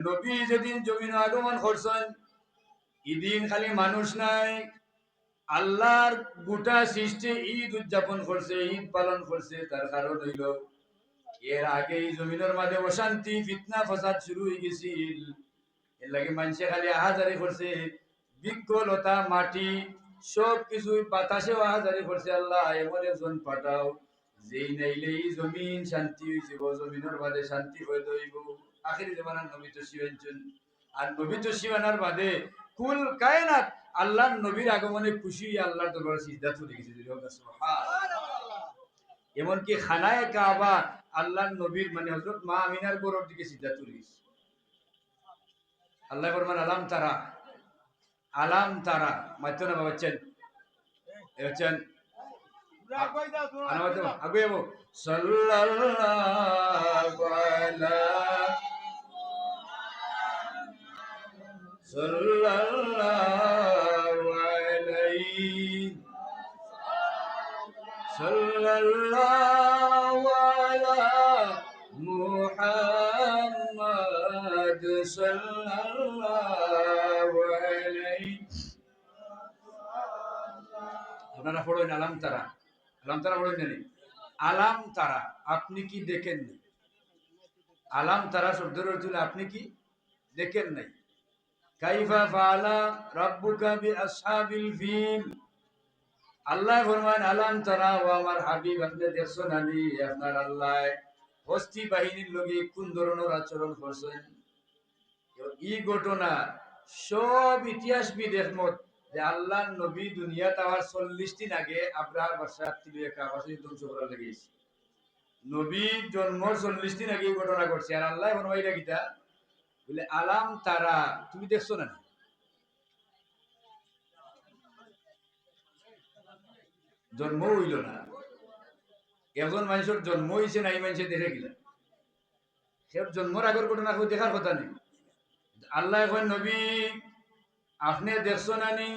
নবী যেদিন জমিন আগমন করছেন ইদিন খালি মানুষ নাই, আল্লাহর গোটা সৃষ্টি ঈদ উদযাপন করছে, ঈদ পালন করছে, তার কারণ হইল এর আগে জমিনের মাঝে অশান্তি, ফিতনা, ফসাদ শুরু হয়ে গেছিল। এর লাগে মানুষে খালি আহাজারি করছে, বিজ্ঞলতা, মাটি সব কিছু বাতাসে আহাজারি করছে আল্লাহ, এমন একজন পাঠাও, যেই নাইলে জমিন শান্তি হয়েছে জমিনের মাঝে শান্তি হয়ে দইব আখিরি জমানার নবী আর নবী বাদে কুল কায়নাত আল্লাহর নবীর আগমনে খুশি আল্লাহর দরবার সিজদা তুলে গেছে। এমনকি খানায় কাবা আল্লাহর নবীর মানে হযরত মা আমিনার দিকে সিজদা তুলে গেছে। আল্লাহ ফরমান আলাম তারা আলাম তারা। মাত্র না সাল্লাল্লাহু। সাল্লাল্লাহু আলা মুহাম্মাদ সাল্লাল্লাহু আলাইহি আপনারা পড়েন আলাম তারা। আলাম তারা পড়েন জানি আলাম তারা, আপনি কি দেখেন নাই আলাম তারা শব্দের অর্থ আপনি কি দেখেন নাই? কাইফা ফালা রাব্বুকা বি আসহাবিল ফিল। আল্লাহ ফরমান আলাম তারা ও আমার হাবিব আপনি দেখছ নানি আপনার আল্লাহ। হস্তি বাহিনীর লগে কোন ধরনের আচরণ করছেন? ই ঘটনা সব ইতিহাসবিদ একমত যে আল্লাহ নবী দুনিয়া তাওয়ার চল্লিশ দিন আগে আব্রাহার বাসা তিলিয়ে কাবাসী ধ্বংস করা লেগেছে নবী জন্মর চল্লিশ দিন আগে এই ঘটনা ঘটছে। আর আল্লাহ ফরমাইরা গীতা বলে, আলাম তারা, তুমি দেখছ না? জন্ম হইল না। একজন মানুষের জন্ম হয়েছে না এই মানুষে দেখে গেলা? সে জন্মর আগের ঘটনা কেউ দেখার কথা নেই। আল্লাহ এখন নবী, আপনি দেখছ না নি?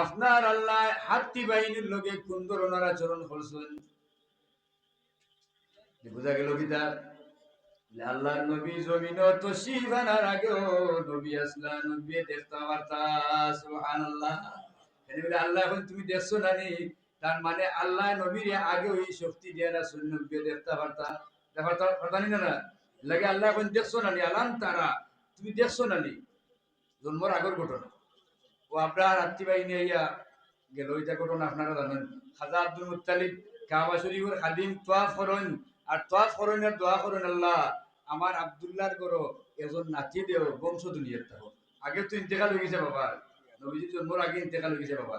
আপনার আল্লাহ হাত্তি বাহিনীর লোকে কোন ধরনের আচরণ করছেন বোঝা গেল কি তার? আল্লাহ নবী জমিন তো শিবানার আগেও নবী আসলা নবী দেখতে পারতা সুবহানাল্লাহ। আল্লাহ এখন তুমি দেখছ না নি? তার মানে আল্লাহ নবীর আগে ওই শক্তি দিয়ে না শূন্য দেখতে পারতা না? লাগে আল্লাহ এখন দেখছ না আলাম তারা, তুমি দেখছ না নি? জন্মর আগের ঘটনা। ও আপনার আত্মীবাহিনী ইয়া গেল, ওইটা ঘটনা আপনারা জানেন। খাজা আব্দুল মুতালিব কাবা শরীফের খাদিম তোয়াফ করেন আর তোয়াফ করেন আর দোয়া আল্লাহ, আমার আব্দুল্লাহর গরো এজন নাতি দেও বংশ দুনিয়ার থাকো আগে তো ইন্তেকাল হয়ে গেছে বাবা। নবীজি জন্মর আগে ইন্তেকাল হয়ে গেছে বাবা।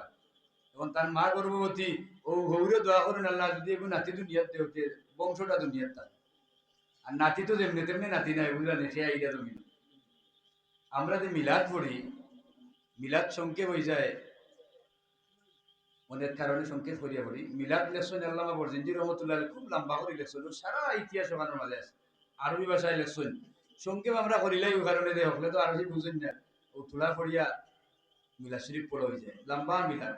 এখন তার মা গর্ভবতী, ও গৌরে দোয়া করেন আল্লাহ, যদি এখন নাতি দুনিয়ার দেওতে বংশটা দুনিয়ার থাক আর নাতি তো যেমনি তেমনি নাতি নাই, বুঝলেন? সে আইডিয়া তুমি আমরা যে মিলাদ পড়ি, মিলাদ সংক্ষেপ হয়ে যায় অনেক কারণে সংক্ষেপ করিয়া পড়ি। মিলাদ লেকশন আল্লামা বরজিনজি রহমতুল্লাহ খুব লম্বা করে লেকশন সারা ইতিহাস ওখানের মাঝে আছে। আরবি ভাষায় লেকশন সংক্ষেপ আমরা করিলাই ওই কারণে দেয় হলে তো আরবি বুঝেন না। ও তোলা পড়িয়া মিলাদ শরীফ পড়া হয়ে যায়। লম্বা মিলাদ।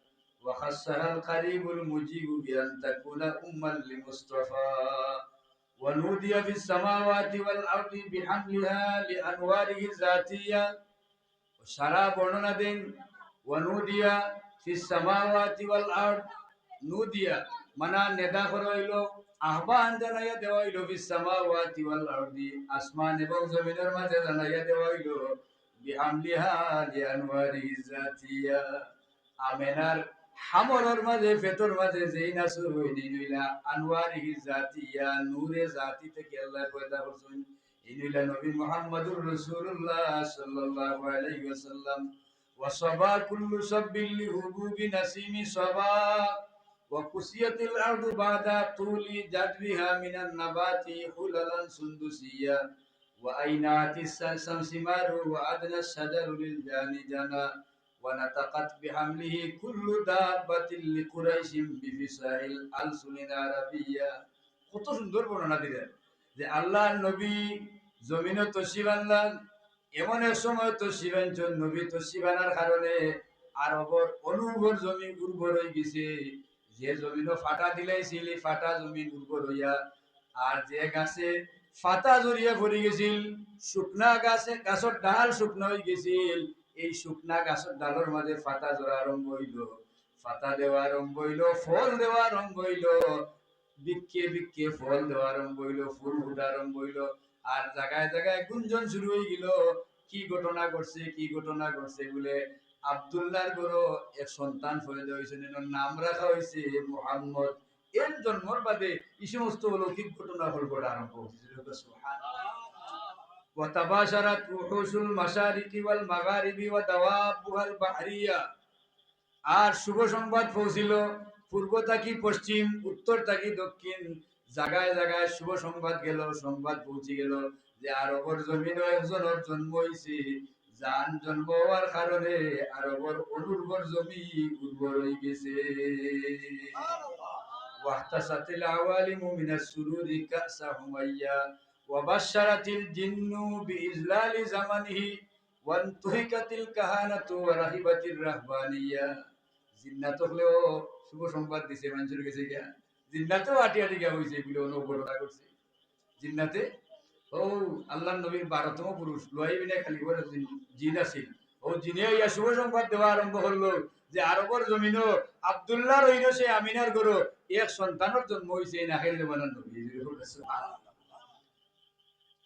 وخصها القريب المجيب بأن تكون أما لمصطفى. ونودي في السماوات والأرض بحملها لأنواره الذاتية. وشراب ندين ونودي في السماوات والأرض. نودي منا ندا خرويلو أحبا عندنا يدويلو في السماوات والأرض. أسمان بغز من المددنا يدويلو بحملها لأنواره الذاتية. أمنار জানাইয়া দেওয়া হইল বিহামলিহা লিআনওয়ারি জাতিয়া আমেনার হামলের মাঝে ফেতর মাঝে যেই নাসুর হইনি নইলা আনওয়ারি জাতিয়া নূরে জাতি থেকে আল্লাহ পয়দা করছেন ইনুইলা নবী মুহাম্মদুর রাসূলুল্লাহ সাল্লাল্লাহু আলাইহি ওয়াসাল্লাম وصبا كل سب لهبوب نسيم صبا وكسيت الأرض بعد طول جدبها من النبات خللا سندسيا وأينات الشمس مار وأدنى الشجر للجان جنى ونطقت بحمله كل دابة لقريش بفصاح الألسن العربية কত সুন্দর বর্ণনা দিলেন যে আল্লাহর নবী জমিনে তসিব আনলেন এমন এক সময় তসিব আনছেন নবী তসিব আনার কারণে আরবর অনুর্বর জমি উর্বর হয়ে গেছে যে জমিনও ফাটা দিলাইছিল এই ফাটা জমিন উর্বর হইয়া আর যে গাছে ফাতা জড়িয়ে পড়ে গেছিল শুকনা গাছে গাছের ডাল শুকনা হয়ে গেছিল এই শুকনা গাছের ডালের মাঝে ফাতা জোড়া আরম্ভ হইল ফাতা দেওয়া আরম্ভ হইল, ফল দেওয়া আরম্ভ হইল বিক্ষে বিক্ষে ফল দেওয়া আরম্ভ হইল, ফুল ফুটা আরম্ভ হইল, আর জায়গায় জায়গায় গুঞ্জন শুরু হয়ে গেল, কি ঘটনা ঘটছে, কি ঘটনা ঘটছে বলে আবদুল্লাহর গরো এক সন্তান ফলে হয়েছে নাম রাখা হয়েছে মোহাম্মদ। এর জন্মর বাদে এই সমস্ত অলৌকিক ঘটনা হল ঘটা আরম্ভ হয়েছে وتباشرت وحوش المشارق والمغارب ودوابها البحريه আর শুভ সংবাদ পৌঁছিল পূর্ব থাকি পশ্চিম উত্তর থাকি দক্ষিণ জায়গায় জায়গায় শুভ সংবাদ গেল সংবাদ পৌঁছে গেল যে আরবর জমিনও একজনের জন্ম হয়েছে যান জন্ম হওয়ার কারণে আরবর অনুর্বর জমি উর্বর হয়ে গেছে واحتست العوالم من السرور كأس حمية وبشرت الجن بإذلال زمنه وانتهكت الكهانة ورهبت الرهبانية জিন্নাত হলেও শুভ সংবাদ দিছে মানুষের কাছে গিয়া জিন্নাতেও আটি আটি গিয়া হয়েছে বলে অনুবরণা করছে জিন্নাতে ও আল্লাহ নবীর বারোতম পুরুষ লোহাই বিনে খালি করে জিন আছিল ও জিনে ইয়া শুভ সংবাদ দেওয়া আরম্ভ করলো যে আরবর জমিনও আব্দুল্লাহ রইল সে আমিনার গরো এক সন্তানের জন্ম হয়েছে এই নাহের জমানার নবী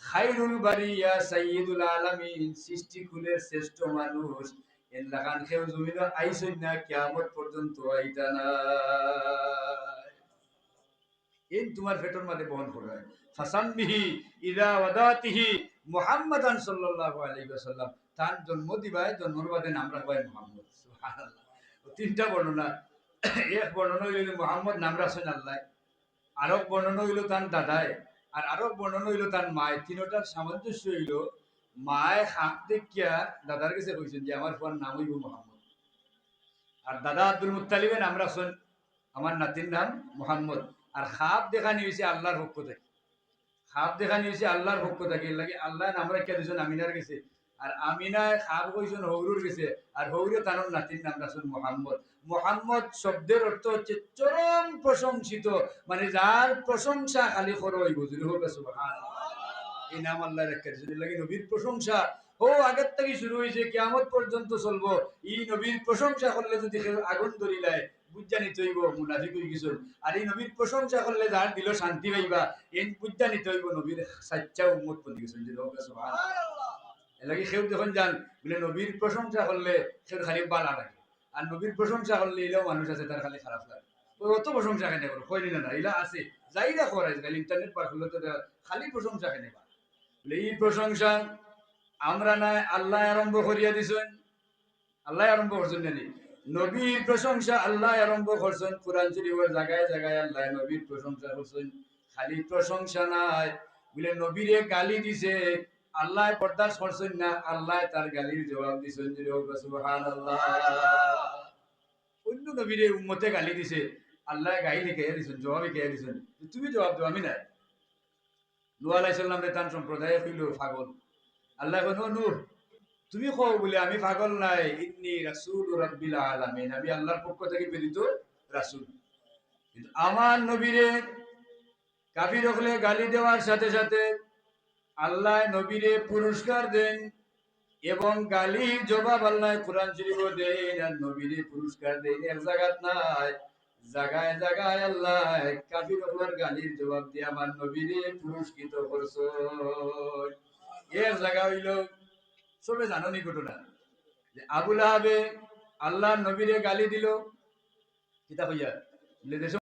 খাইরুল বারিয়া সাইয়্যিদুল আলামিন, সৃষ্টি কুলের শ্রেষ্ঠ মানুষ। খেউ জমিন না, কিয়ামত পর্যন্ত আইতা না তোমার মাঝে বহন ইদা ওয়াদাতিহি মুহাম্মাদান সাল্লাল্লাহু আলাইহি ওয়াসাল্লাম। তার জন্ম দিবায়, জন্মর বাদে নাম রাখবাই মুহাম্মদ। তিনটা বর্ণনা। এক বর্ণনা হইল মোহাম্মদ নাম রাখছেন আল্লাহ। আরব বর্ণনা হইল তার দাদায়। আর আরও বর্ণনা হইল তার মায় তিনটার সামঞ্জস্য হইল, মায় হাত দেখিয়া দাদার কাছে কইছেন যে, আমার ফোন নাম হইব মোহাম্মদ। আর দাদা আব্দুল মুতালিবে নাম রাখছেন, আমার নাতির নাম মোহাম্মদ। আর হাত দেখানি হয়েছে আল্লাহর পক্ষ থেকে। হাত দেখানি হয়েছে আল্লাহর পক্ষ থেকে লাগে আল্লাহ নাম রাখিয়া দিয়েছেন আমিনার গেছে আর আমিনায় খাপ কইছেন হৌরুর গেছে আর হৌরে তার নাতির নাম রাখছেন মোহাম্মদ। মোহাম্মদ শব্দের অর্থ হচ্ছে চরম প্রশংসিত মানে যার প্রশংসা খালি করো ওই বুঝলি হোক এই নাম আল্লাহ রেখে যদি লাগে নবীর প্রশংসা, ও আগের থেকে শুরু হয়েছে, কিয়ামত পর্যন্ত চলবো। এই নবীর প্রশংসা করলে যদি আগুন ধরিলায় বুঝজানি তৈব মুনাফিক গেছিল আর এই নবীর প্রশংসা করলে যার দিল শান্তি পাইবা এই বুঝজানি তৈব নবীর সাচ্চা উম্মত পড়ে গেছিল এলাকি সেও যখন যান, বলে নবীর প্রশংসা করলে সে খালি বালা লাগে আর নবীর প্রশংসা করলে এলেও মানুষ আছে, তার খালি খারাপ লাগে। ওই অত প্রশংসা কেন করো? কইনি না এলা আছে। যাই না করে আজকাল ইন্টারনেট পার করলে তো খালি প্রশংসা কেন বা এই প্রশংসা আমরা না আল্লাহ আরম্ভ করিয়া দিছেন। আল্লাহ আরম্ভ করছেন জানি নবীর প্রশংসা আল্লাহ আরম্ভ করছেন। কোরআন শরীফের জায়গায় জায়গায় আল্লাহ নবীর প্রশংসা করছেন। খালি প্রশংসা নাই। বলে নবীরে গালি দিছে। আল্লাহ বরদাস্ত করছেন না আল্লাহ তার গালির জবাব দিছেন যে সুবহানাল্লাহ। অন্য নবীরে উম্মতে গালি দিছে আল্লাহ গাইলে কে দিছেন, জবাবে কে দিছেন। তুমি জবাব দাও, আমি নাই। নূহ আলাইহিস রে তান সম্প্রদায় হইল পাগল। আল্লাহ কইল নূহ, তুমি কও বলে, আমি পাগল নাই। ইন্নি রাসূল রাব্বিল আলামিন। আমি আল্লাহর পক্ষ থেকে প্রেরিত রাসূল। কিন্তু আমার নবীরে কাফির হলে গালি দেওয়ার সাথে সাথে আল্লাহ নবীরে পুরস্কার দেন এবং গালির জবাব আল্লাহ কোরআন শরীফ দেন, আর নবীরে পুরস্কার দেন। এক জায়গাত নাই, জায়গায় জায়গায় আল্লাহ কাফির হলার গালির জবাব দিয়ে আমার নবীরে পুরস্কৃত করছ। এর জায়গা হইল সবে জাননি ঘটনা যে আবুল আহাবে আল্লাহ নবীরে গালি দিল কিতা হইয়া